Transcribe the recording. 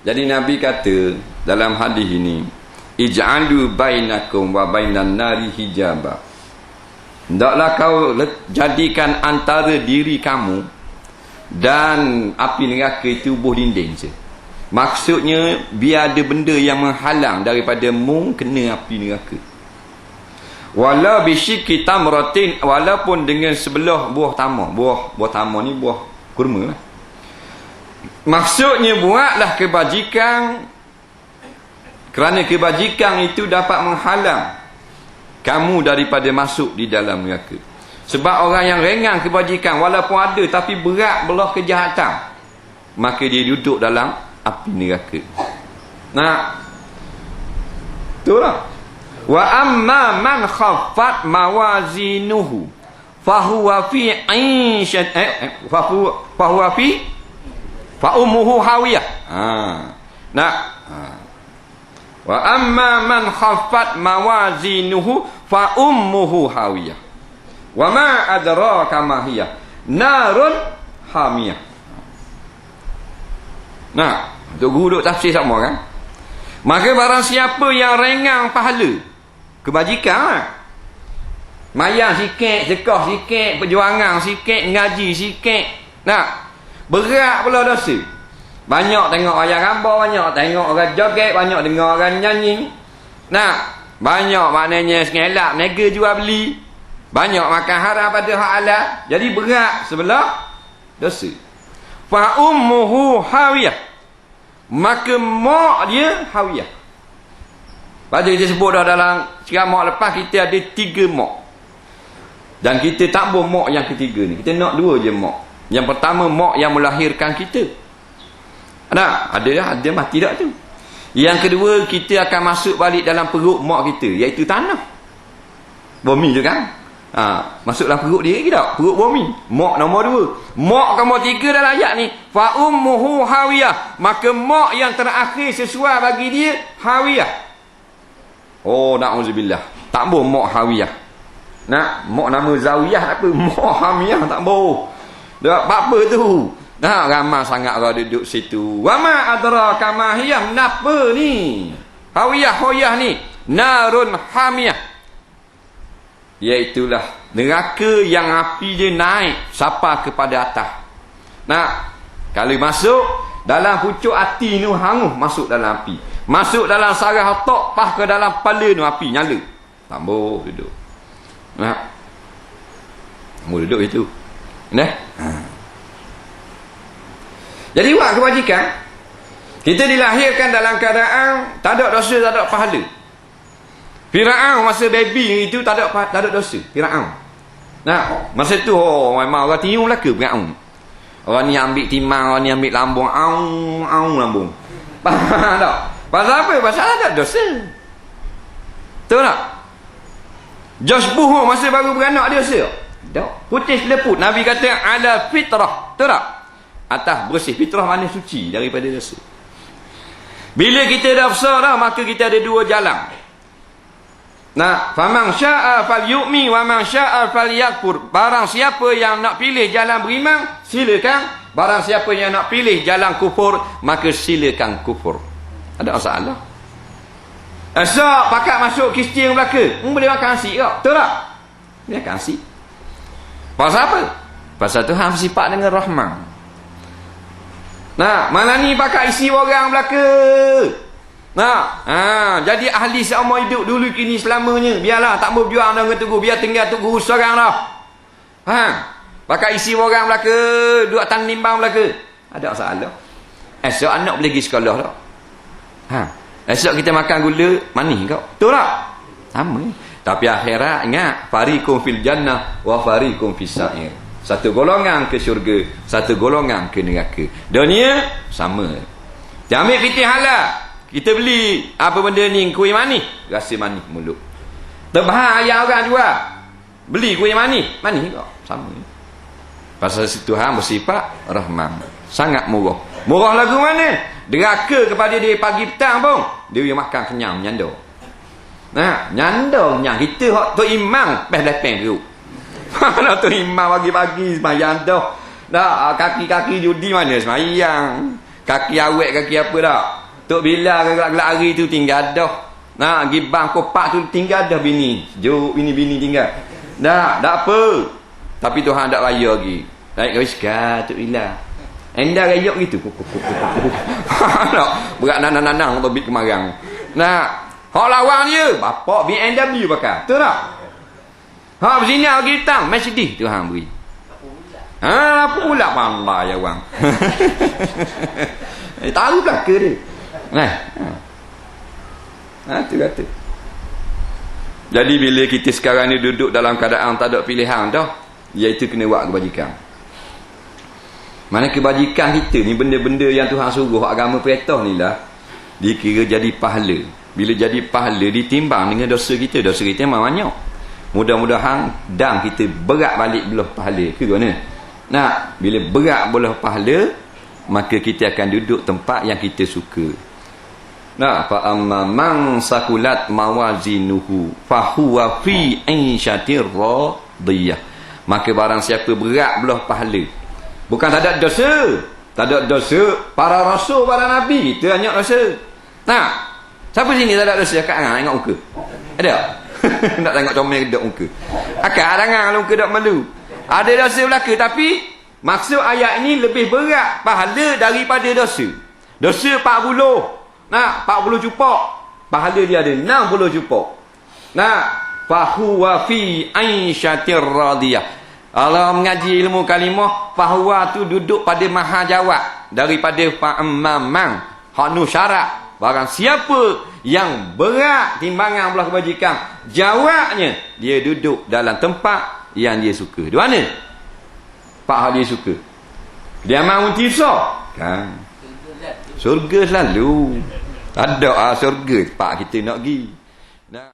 Jadi Nabi kata dalam hadis ini, ij'alu bainakum wa bainan nari hijaba. Hendaklah kau jadikan antara diri kamu dan api neraka itu buh dinding je. Maksudnya biar ada benda yang menghalang daripada mu kena api neraka. Wala bisyiki tamratin walaupun dengan sebelah buah tamar. Buah buah tamar ni buah kurma lah. Maksudnya buatlah kebajikan kerana kebajikan itu dapat menghalang kamu daripada masuk di dalam neraka. Sebab orang yang ringan kebajikan walaupun ada tapi berat belah kejahatan maka dia duduk dalam api neraka. Nah. Itulah. Wa amma man khaffat mawazinuhu fahuwa fi 'ishat eh, eh fahuwa fi fa ummuhu hawiyah. Ha. Nah ha. wa amma man khaffat mawazinuhu fa ummuhu hawiyah. Wa ma adraka ma hiya. Narun hamiyah. Nah untuk guru duk tafsir sama kan? Maka barang siapa yang rengang pahala kebajikan lah. mayang sikit sedekah sikit perjuangan sikit ngaji sikit nah Berat pula dosa. Banyak tengok ayah gambar, banyak tengok orang joget, banyak dengar orang nyanyi. Nah, banyak maknanya sengelak, nega jual beli. Banyak makan haram pada hak halal. Jadi berat sebelah dosa. Fa ummuhu hawiyah. Maka mak dia hawiyah. Pada kita sebut dah dalam ceramah lepas kita ada tiga mak. Dan kita tak boleh mak yang ketiga ni. Kita nak dua je mak. Yang pertama mak yang melahirkan kita. Ada, ada ada mati tak tu. Yang kedua kita akan masuk balik dalam perut mak kita iaitu tanah. Bumi je kan? Ha, masuk dalam perut dia ke tak? Perut bumi. Mak nombor dua. Mak nombor tiga dalam ayat ni. Fa ummuhu hawiyah. Maka mak yang terakhir sesuai bagi dia hawiyah. Oh, na'udzubillah. Tak boleh mak hawiyah. Nak, mak nama zawiyah apa? Mak hawiyah tak boleh. Dak apa tu? Nah, ramai sangat orang duduk situ. Wa ma adraka ma hiya napa ni? Hawiyah hoyah ni narun hamiyah. Iaitulah neraka yang api dia naik sampai kepada atas. Nah, kalau masuk dalam pucuk hati ni hangus masuk dalam api. Masuk dalam sarah otak pah ke dalam kepala ni api nyala. Tambah duduk. Nah. Mu duduk itu. Nah. Ha. Jadi buat kewajikan kita dilahirkan dalam keadaan tak ada dosa, tak ada pahala. Firaun masa baby itu tak ada tak ada dosa. Firaun. Nah, masa tu oh, memang orang tiung belaka Firaun. Orang ni ambil timang, orang ni ambil lambung, aung, aung lambung. Faham tak? Pasal apa? Pasal ada dosa. Tahu tak? Josh Buh masa baru beranak dia dosa. Tak. Putih leput. Nabi kata ala fitrah. Tahu tak? Atas bersih. Fitrah mana suci daripada dosa. Bila kita dah besar dah, maka kita ada dua jalan. Nah, faman syaa falyu'mi wa man syaa falyakfur. Barang siapa yang nak pilih jalan beriman, silakan. Barang siapa yang nak pilih jalan kufur, maka silakan kufur. Ada masalah? Esok pakat masuk Kristian belaka. Hmm, boleh makan nasi tak? Betul tak? Dia makan nasi. Pasal apa? Pasal Tuhan bersifat dengan rahman. Nah, mana ni pakai isi orang belaka. Nah, ha, jadi ahli seumur hidup dulu kini selamanya. Biarlah tak mau berjuang dengan tugu, biar tinggal tugu seorang dah. Ha, pakai isi orang belaka, duduk atas nimbang belaka. Ada masalah. Esok anak boleh pergi sekolah tak? Ha, esok kita makan gula, manis kau. Betul tak? Sama. Tapi akhirat ingat, farikum fil jannah wa farikum fis sa'ir. Satu golongan ke syurga, satu golongan ke neraka. Dunia sama. Jangan ambil fitih halal. Kita beli apa benda ni kuih manis, rasa manis mulut. Terbahar ayat orang jual. Beli kuih manis, manis kok. Sama. Pasal situ Tuhan bersifat rahman. Sangat murah. Murah lagu mana? Deraka kepada dia pagi petang pun. Dia makan kenyang menyandar. Nah, nyandar kenyang. Kita hak tu imam peh lepeng tu. Mana tu imam pagi-pagi sembahyang dah. Dah kaki-kaki judi mana sembahyang. Kaki awet kaki apa dah. Tok bila gelak-gelak hari tu tinggal dah. Nah, pergi bang kopak tu tinggal dah bini. Jauh bini-bini tinggal. Dah, tak apa. Tapi Tuhan tak raya lagi. Naik kau sekat Tok bila. Enda rayok gitu. Berat nanang-nanang atau bit kemarang. Nah, hak lawan dia. Bapak BMW pakai. Betul tak? Hak bersini lagi datang. Mercedes Tuhan beri. Ha, apa pula pandai ya bang. eh, tahu tak ke dia? Nah. Ha, tu kata. Jadi bila kita sekarang ni duduk dalam keadaan tak ada pilihan dah, iaitu kena buat kebajikan. Mana kebajikan kita ni benda-benda yang Tuhan suruh agama perintah ni lah dikira jadi pahala. Bila jadi pahala ditimbang dengan dosa kita, dosa kita memang banyak. Mudah-mudahan dan kita berat balik belah pahala. Ke mana? Nah, bila berat bola pahala, maka kita akan duduk tempat yang kita suka. Nah, fa amma man sakulat mawazinuhu fa huwa fi aishatir radiyah. Maka barang siapa berat belah pahala. Bukan tak ada dosa. Tak ada dosa para rasul, para nabi. Itu hanya dosa. Nah, siapa sini tak ada dosa? Akak angah tengok muka. Ada? Nak tengok comel kedok muka. Akak angah kalau muka dok malu. Ada dosa belaka tapi maksud ayat ini lebih berat pahala daripada dosa. Dosa 40. Nah, 40 cupak. Pahala dia ada 60 cupak. Nah, fahuwa fi aisyatir radiyah. Allah mengaji ilmu kalimah fahuwa tu duduk pada maha jawab daripada fa'amamang hanu syarat. Barang siapa yang berat timbangan belah kebajikan, jawabnya dia duduk dalam tempat yang dia suka. Di mana? Pak dia suka. Dia mahu tisa. Kan? Surga selalu. Ada ah surga pak kita nak pergi.